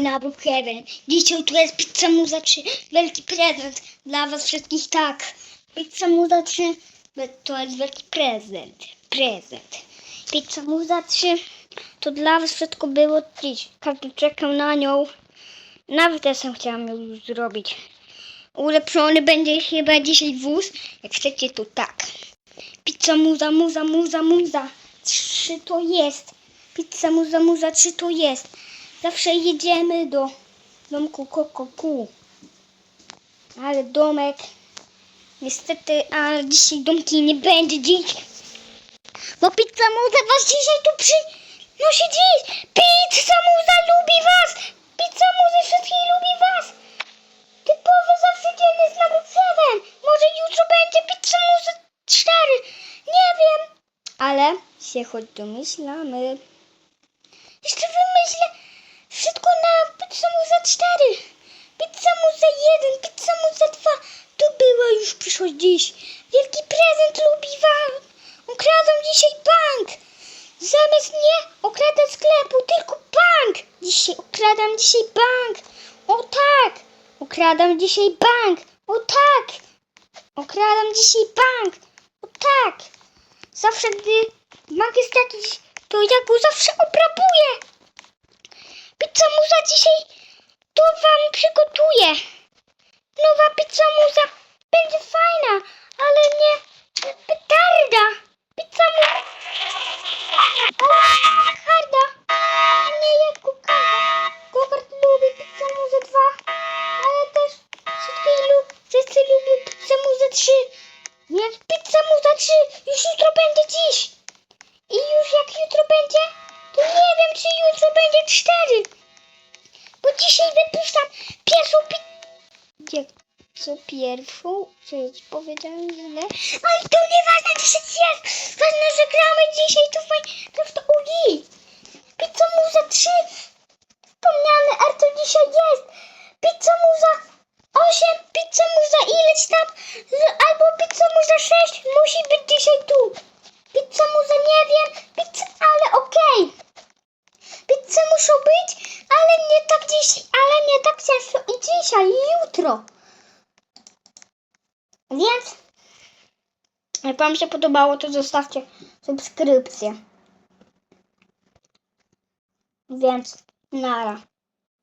na Brookhaven. Dzisiaj tu jest pizza muza 3. Wielki prezent dla was wszystkich, tak. Pizza muza 3 to jest wielki prezent. Prezent. Pizza muza 3 to dla was wszystko było dziś. Każdy czekał na nią. Nawet ja sam chciałam ją już zrobić. Ulepszony będzie chyba dzisiaj wóz. Jak chcecie to tak. Pizza muza, muza, muza, muza. Trzy to jest. Pizza muza, muza, trzy to jest. Zawsze jedziemy do domku Kokoku. Ale domek. Niestety, ale dzisiaj domki nie będzie dziś. Bo pizza muza was dzisiaj tu przynosi dziś. Pizza muza lubi was. Pizza muza wszystkich lubi was. Typowy zawsze dzienny z Nagródcewem. Może jutro będzie pizza muza 4. Nie wiem. Ale się choć domyślamy. Jeszcze wymyślę wszystko na pizzę muza 4. Pizza muza 1, pizza muza 2. To była już przyszłość dziś. Wielki prezent lubi wam. Ukradam dzisiaj bank. Zamiast nie okradać sklepu, tylko bank. Dzisiaj okradam dzisiaj bank. O tak. Ukradam dzisiaj bank. O tak. Okradam dzisiaj bank. O tak. Zawsze gdy bank jest jakiś, to ja go zawsze obrabuję. Pizza muza dzisiaj przygotuję. Nowa pizza muza będzie fajna, ale nie petarda. Pizza muza. Harda. Nie jak kukawa. Gogart lubi pizza muza 2, ale też wszyscy, lub, wszyscy lubią pizza muza 3. Więc pizza muza 3 już jutro będzie dziś. I już jak jutro będzie, to nie wiem czy jutro będzie 4. Bo dzisiaj wypuszczam pierwszą pizzę. Jak co pierwszą? Ci powiedziałem źle? Ale to nieważne dzisiaj jest. Ważne, że gramy dzisiaj tu w Minecraft Uli. Pizza Muza 3. Wspomniany R to dzisiaj jest. Pizza Muza 8, Pizza Muza ileś tam. Albo Pizza Muza 6 musi być dzisiaj tu. Pizza Muza nie wiem. Pizza, ale okej. Pizze muszą być, ale nie tak ale tak często i dzisiaj, i jutro. Więc jak Wam się podobało, to zostawcie subskrypcję. Więc nara.